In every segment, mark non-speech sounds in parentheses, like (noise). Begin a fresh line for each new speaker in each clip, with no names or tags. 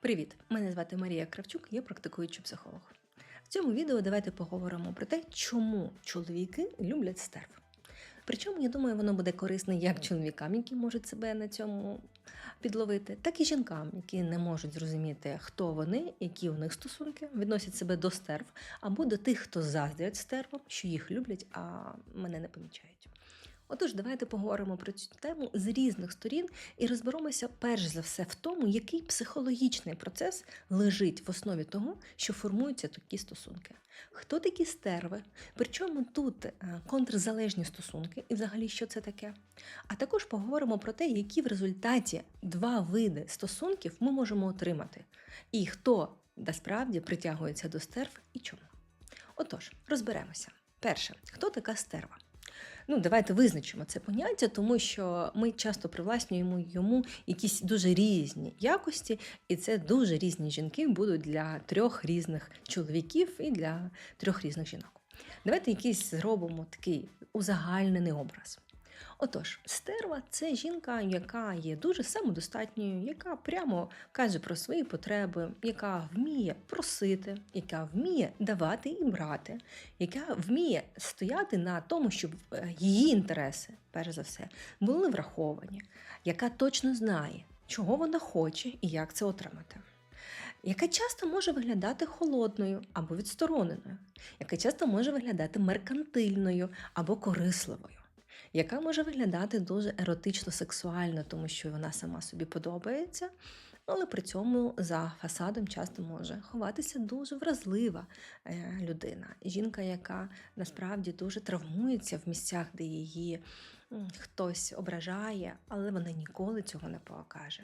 Привіт! Мене звати Марія Кравчук, я практикуючий психолог. В цьому відео давайте поговоримо про те, чому чоловіки люблять стерв. Причому, я думаю, воно буде корисне як чоловікам, які можуть себе на цьому підловити, так і жінкам, які не можуть зрозуміти, хто вони, які у них стосунки, відносять себе до стерв, або до тих, хто заздрять стервам, що їх люблять, а мене не помічають. Отож, давайте поговоримо про цю тему з різних сторін і розберемося перш за все в тому, який психологічний процес лежить в основі того, що формуються такі стосунки. Хто такі стерви? Причому тут е, контрзалежні стосунки, і взагалі що це таке? А також поговоримо про те, які в результаті два види стосунків ми можемо отримати, і хто насправді притягується до стерв і чому. Отож, розберемося. Перше, хто така стерва? Ну, давайте визначимо це поняття, тому що ми часто привласнюємо йому якісь дуже різні якості, і це дуже різні жінки будуть для трьох різних чоловіків і для трьох різних жінок. Давайте якийсь зробимо такий узагальнений образ. Отож, стерва це жінка, яка є дуже самодостатньою, яка прямо каже про свої потреби, яка вміє просити, яка вміє давати і брати, яка вміє стояти на тому, щоб е, її інтереси, перш за все, були враховані, яка точно знає, чого вона хоче і як це отримати. Яка часто може виглядати холодною або відстороненою, яка часто може виглядати меркантильною або корисливою яка може виглядати дуже еротично-сексуально, тому що вона сама собі подобається, але при цьому за фасадом часто може ховатися дуже вразлива е, людина. Жінка, яка насправді дуже травмується в місцях, де її хтось ображає, але вона ніколи цього не покаже.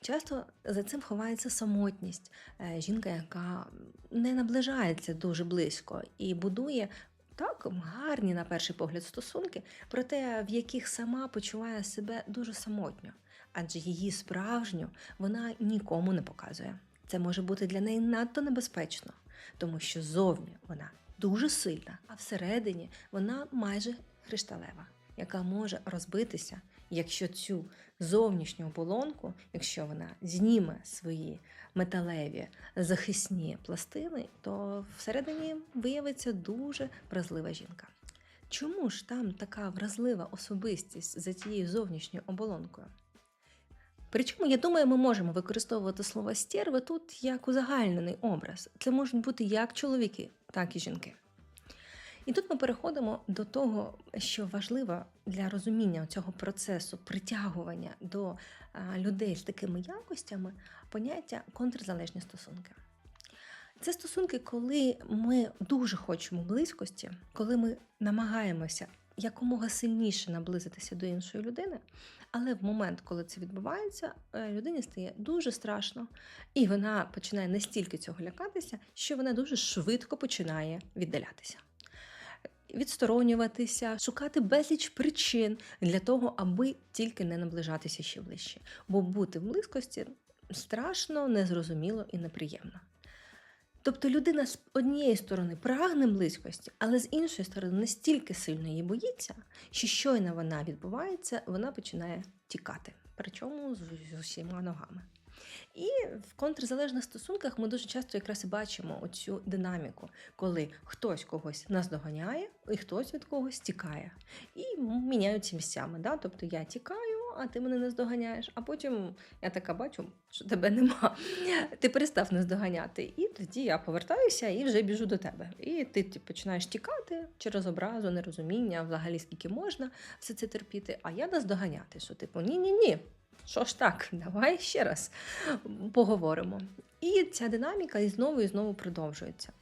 Часто за цим ховається самотність, е, жінка, яка не наближається дуже близько і будує так, гарні на перший погляд стосунки, проте в яких сама почуває себе дуже самотньо, адже її справжню вона нікому не показує. Це може бути для неї надто небезпечно, тому що зовні вона дуже сильна, а всередині вона майже кришталева, яка може розбитися, якщо цю зовнішню оболонку, якщо вона зніме свої металеві захисні пластини, то всередині виявиться дуже вразлива жінка. Чому ж там така вразлива особистість за цією зовнішньою оболонкою? Причому, я думаю, ми можемо використовувати слово стерви тут як узагальнений образ. Це можуть бути як чоловіки, так і жінки. І тут ми переходимо до того, що важливо для розуміння цього процесу притягування до людей з такими якостями поняття контрзалежні стосунки. Це стосунки, коли ми дуже хочемо близькості, коли ми намагаємося якомога сильніше наблизитися до іншої людини, але в момент, коли це відбувається, е, людині стає дуже страшно, і вона починає настільки цього лякатися, що вона дуже швидко починає віддалятися відсторонюватися, шукати безліч причин для того, аби тільки не наближатися ще ближче. Бо бути в близькості страшно, незрозуміло і неприємно. Тобто людина з однієї сторони прагне близькості, але з іншої сторони настільки сильно її боїться, що щойно вона відбувається, вона починає тікати, причому з усіма ногами. І в контрзалежних стосунках ми дуже часто якраз і бачимо оцю динаміку, коли хтось когось наздоганяє, і хтось від когось тікає. І міняються місцями. Да? Тобто я тікаю, а ти мене не здоганяєш, а потім я така бачу, що тебе нема. Ти перестав наздоганяти. І тоді я повертаюся і вже біжу до тебе. І ти починаєш тікати через образу, нерозуміння, взагалі скільки можна все це терпіти, а я наздоганяти, що типу ні-ні ні. Що ж так, (laughs) давай ще раз поговоримо. І ця динаміка і знову і знову продовжується.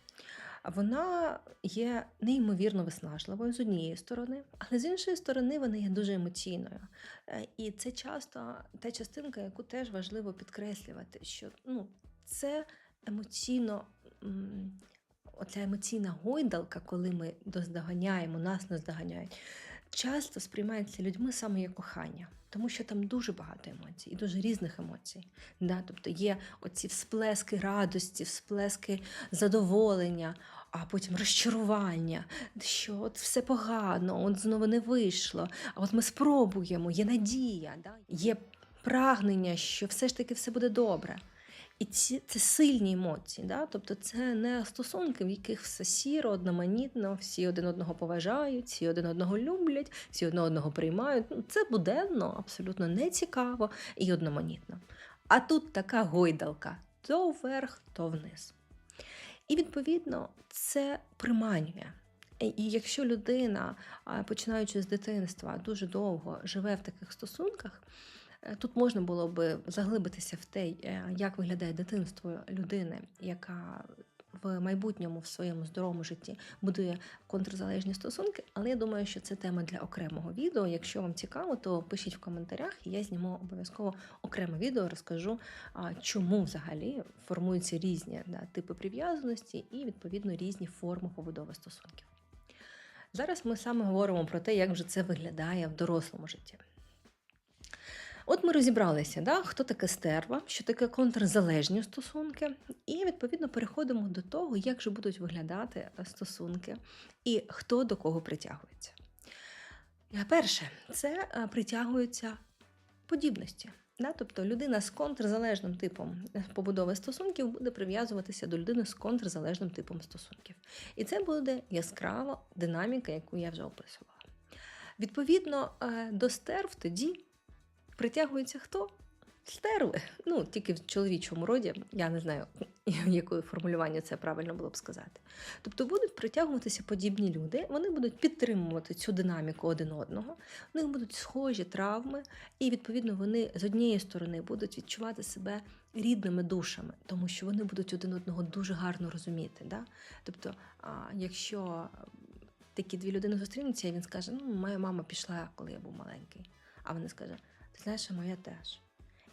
Вона є неймовірно виснажливою з однієї сторони, але з іншої сторони, вона є дуже емоційною. Е, і це часто та частинка, яку теж важливо підкреслювати, що ну, це емоційно. Оця емоційна гойдалка, коли ми доздоганяємо, нас наздоганяють, часто сприймається людьми саме як кохання тому що там дуже багато емоцій і дуже різних емоцій. Да? Тобто є оці всплески радості, всплески задоволення, а потім розчарування, що от все погано, от знову не вийшло. А от ми спробуємо, є надія, да? є прагнення, що все ж таки все буде добре. І ці це сильні емоції, да? тобто це не стосунки, в яких все сіро, одноманітно, всі один одного поважають, всі один одного люблять, всі один одного приймають. Ну, Це буденно, абсолютно нецікаво і одноманітно. А тут така гойдалка: то вверх, то вниз. І відповідно це приманює. І якщо людина, починаючи з дитинства, дуже довго живе в таких стосунках, тут можна було би заглибитися в те, е, як виглядає дитинство людини, яка в майбутньому в своєму здоровому житті будує контрзалежні стосунки. Але я думаю, що це тема для окремого відео. Якщо вам цікаво, то пишіть в коментарях, і я зніму обов'язково окреме відео, розкажу, чому взагалі формуються різні да, типи прив'язаності і відповідно різні форми побудови стосунків. Зараз ми саме говоримо про те, як вже це виглядає в дорослому житті. От ми розібралися, да, хто таке стерва, що таке контрзалежні стосунки, і відповідно переходимо до того, як же будуть виглядати е, стосунки і хто до кого притягується. Е, Перше, це е, притягуються подібності. Да? Тобто людина з контрзалежним типом побудови стосунків буде прив'язуватися до людини з контрзалежним типом стосунків. І це буде яскрава динаміка, яку я вже описувала. Відповідно, до стерв тоді притягується хто? Стерви. Ну, тільки в чоловічому роді, я не знаю, (laughs) якою формулювання це правильно було б сказати. Тобто будуть притягуватися подібні люди, вони будуть підтримувати цю динаміку один одного, в них будуть схожі травми, і відповідно вони з однієї сторони будуть відчувати себе рідними душами, тому що вони будуть один одного дуже гарно розуміти. Да? Тобто, а, якщо такі дві людини зустрінуться, і він скаже: Ну, моя мама пішла, коли я був маленький. А вона скаже: Ти знаєш, моя теж.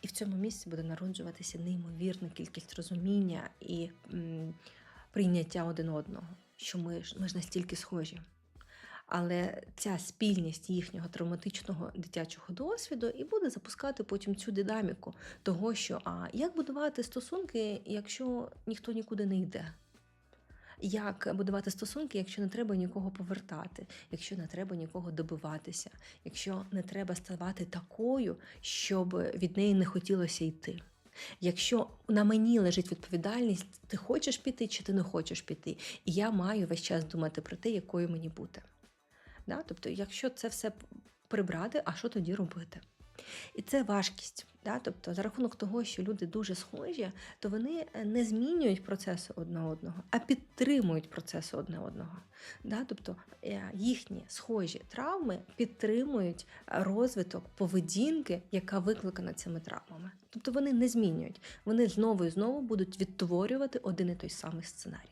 І в цьому місці буде народжуватися неймовірна кількість розуміння і м, прийняття один одного, що ми ж, ми ж настільки схожі. Але ця спільність їхнього травматичного дитячого досвіду і буде запускати потім цю динаміку того, що а як будувати стосунки, якщо ніхто нікуди не йде? Як будувати стосунки, якщо не треба нікого повертати, якщо не треба нікого добиватися, якщо не треба ставати такою, щоб від неї не хотілося йти? Якщо на мені лежить відповідальність, ти хочеш піти чи ти не хочеш піти, і я маю весь час думати про те, якою мені бути. Да? Тобто, якщо це все прибрати, а що тоді робити? І це важкість. Да? Тобто, за рахунок того, що люди дуже схожі, то вони е, не змінюють процеси одне одного, а підтримують процеси одне одного. Да? Тобто е, їхні схожі травми підтримують е, розвиток поведінки, яка викликана цими травмами. Тобто вони не змінюють, вони знову і знову будуть відтворювати один і той самий сценарій.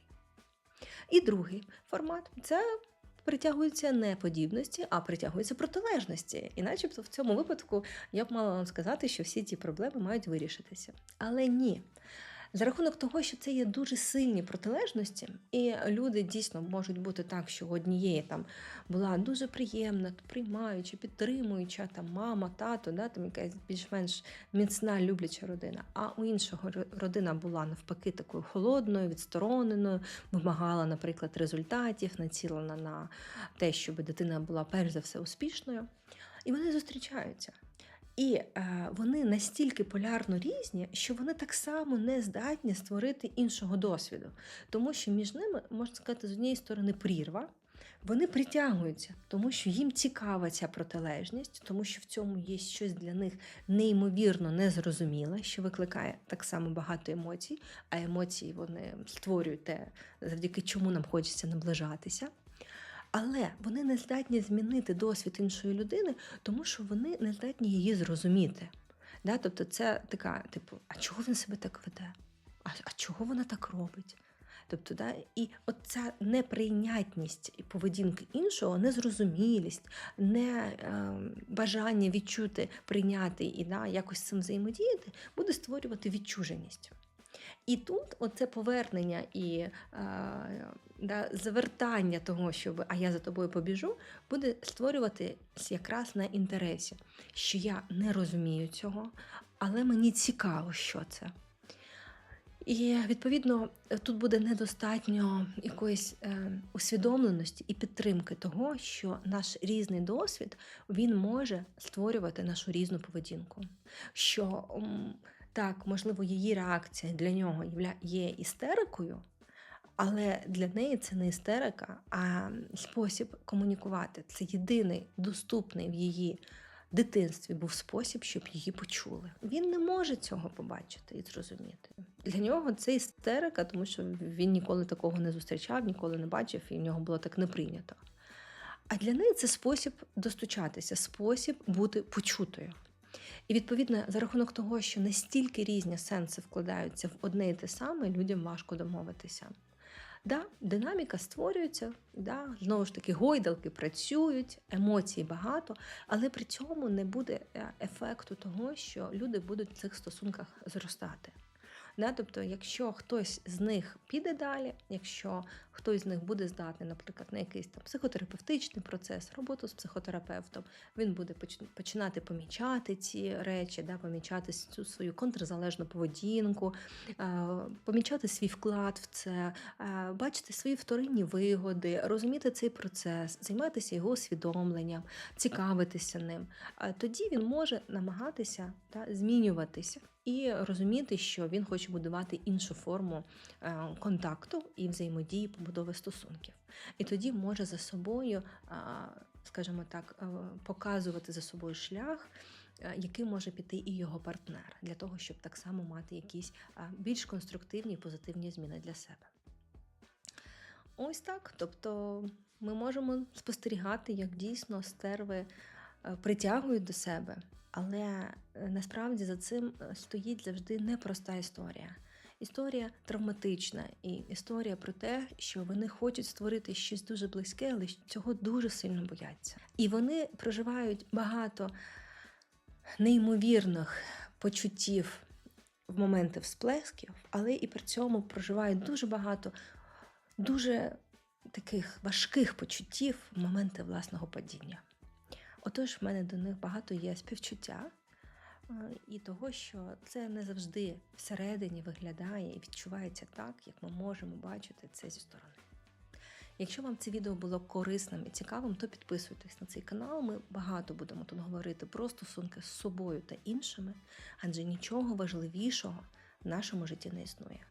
І другий формат це притягуються не подібності, а притягуються протилежності. І начебто в цьому випадку я б мала вам сказати, що всі ці проблеми мають вирішитися. Але ні. За рахунок того, що це є дуже сильні протилежності, і люди дійсно можуть бути так, що однієї там була дуже приємна, приймаюча, підтримуюча там мама, тато, да, там якась більш-менш міцна, любляча родина. А у іншого родина була навпаки такою холодною, відстороненою, вимагала, наприклад, результатів, націлена на те, щоб дитина була перш за все успішною. І вони зустрічаються. І е, вони настільки полярно різні, що вони так само не здатні створити іншого досвіду. Тому що між ними, можна сказати, з однієї сторони прірва, вони притягуються, тому що їм цікава ця протилежність, тому що в цьому є щось для них неймовірно незрозуміле, що викликає так само багато емоцій, а емоції вони створюють те, завдяки чому нам хочеться наближатися. Але вони не здатні змінити досвід іншої людини, тому що вони не здатні її зрозуміти. Да? Тобто, це така, типу, а чого він себе так веде? А, а чого вона так робить? Тобто, да, і оця неприйнятність і поведінки іншого, незрозумілість, не е, бажання відчути, прийняти і да, якось цим взаємодіяти, буде створювати відчуженість. І тут оце повернення і е, да, завертання того, щоб а я за тобою побіжу, буде створюватись якраз на інтересі, що я не розумію цього, але мені цікаво, що це. І відповідно тут буде недостатньо якоїсь е, усвідомленості і підтримки того, що наш різний досвід він може створювати нашу різну поведінку. Що м, Так, можливо, її реакція для нього є істерикою, але для неї це не істерика, а спосіб комунікувати. Це єдиний доступний в її дитинстві був спосіб, щоб її почули. Він не може цього побачити і зрозуміти. Для нього це істерика, тому що він ніколи такого не зустрічав, ніколи не бачив, і в нього було так не прийнято. А для неї це спосіб достучатися, спосіб бути почутою. І відповідно, за рахунок того, що настільки різні сенси вкладаються в одне і те саме, людям важко домовитися. Да, динаміка створюється, да, знову ж таки, гойдалки працюють, емоцій багато, але при цьому не буде е, ефекту того, що люди будуть в цих стосунках зростати. Да, тобто, якщо хтось з них піде далі, якщо хтось з них буде здатний, наприклад, на якийсь там психотерапевтичний процес, роботу з психотерапевтом, він буде поч- починати помічати ці речі, да, помічати цю свою контрзалежну поведінку, е, помічати свій вклад в це, е, бачити свої вторинні вигоди, розуміти цей процес, займатися його усвідомленням, цікавитися ним. Е, Тоді він може намагатися та, змінюватися і розуміти, що він хоче будувати іншу форму е, контакту і взаємодії побудови стосунків. І тоді може за собою, е, скажімо так, е, показувати за собою шлях, який може піти і його партнер, для того, щоб так само мати якісь більш конструктивні позитивні зміни для себе. Ось так. Тобто ми можемо спостерігати, як дійсно стерви притягують до себе, але е, насправді за цим е, стоїть завжди непроста історія. Історія травматична і історія про те, що вони хочуть створити щось дуже близьке, але цього дуже сильно бояться. І вони проживають багато неймовірних почуттів в моменти всплесків, але і при цьому проживають дуже багато дуже таких важких почуттів в моменти власного падіння. Отож, в мене до них багато є співчуття е, і того, що це не завжди всередині виглядає і відчувається так, як ми можемо бачити це зі сторони. Якщо вам це відео було корисним і цікавим, то підписуйтесь на цей канал. Ми багато будемо тут говорити про стосунки з собою та іншими, адже нічого важливішого в нашому житті не існує.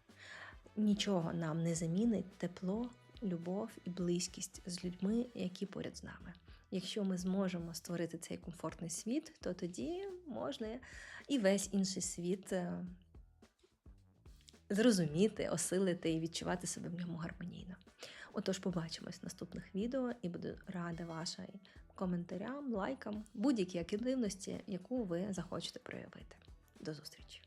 Нічого нам не замінить тепло, любов і близькість з людьми, які поряд з нами. Якщо ми зможемо створити цей комфортний світ, то тоді можна і весь інший світ е, зрозуміти, осилити і відчувати себе в ньому гармонійно. Отож, побачимось в наступних відео і буду рада вашим коментарям, лайкам, будь-якій активності, яку ви захочете проявити. До зустрічі!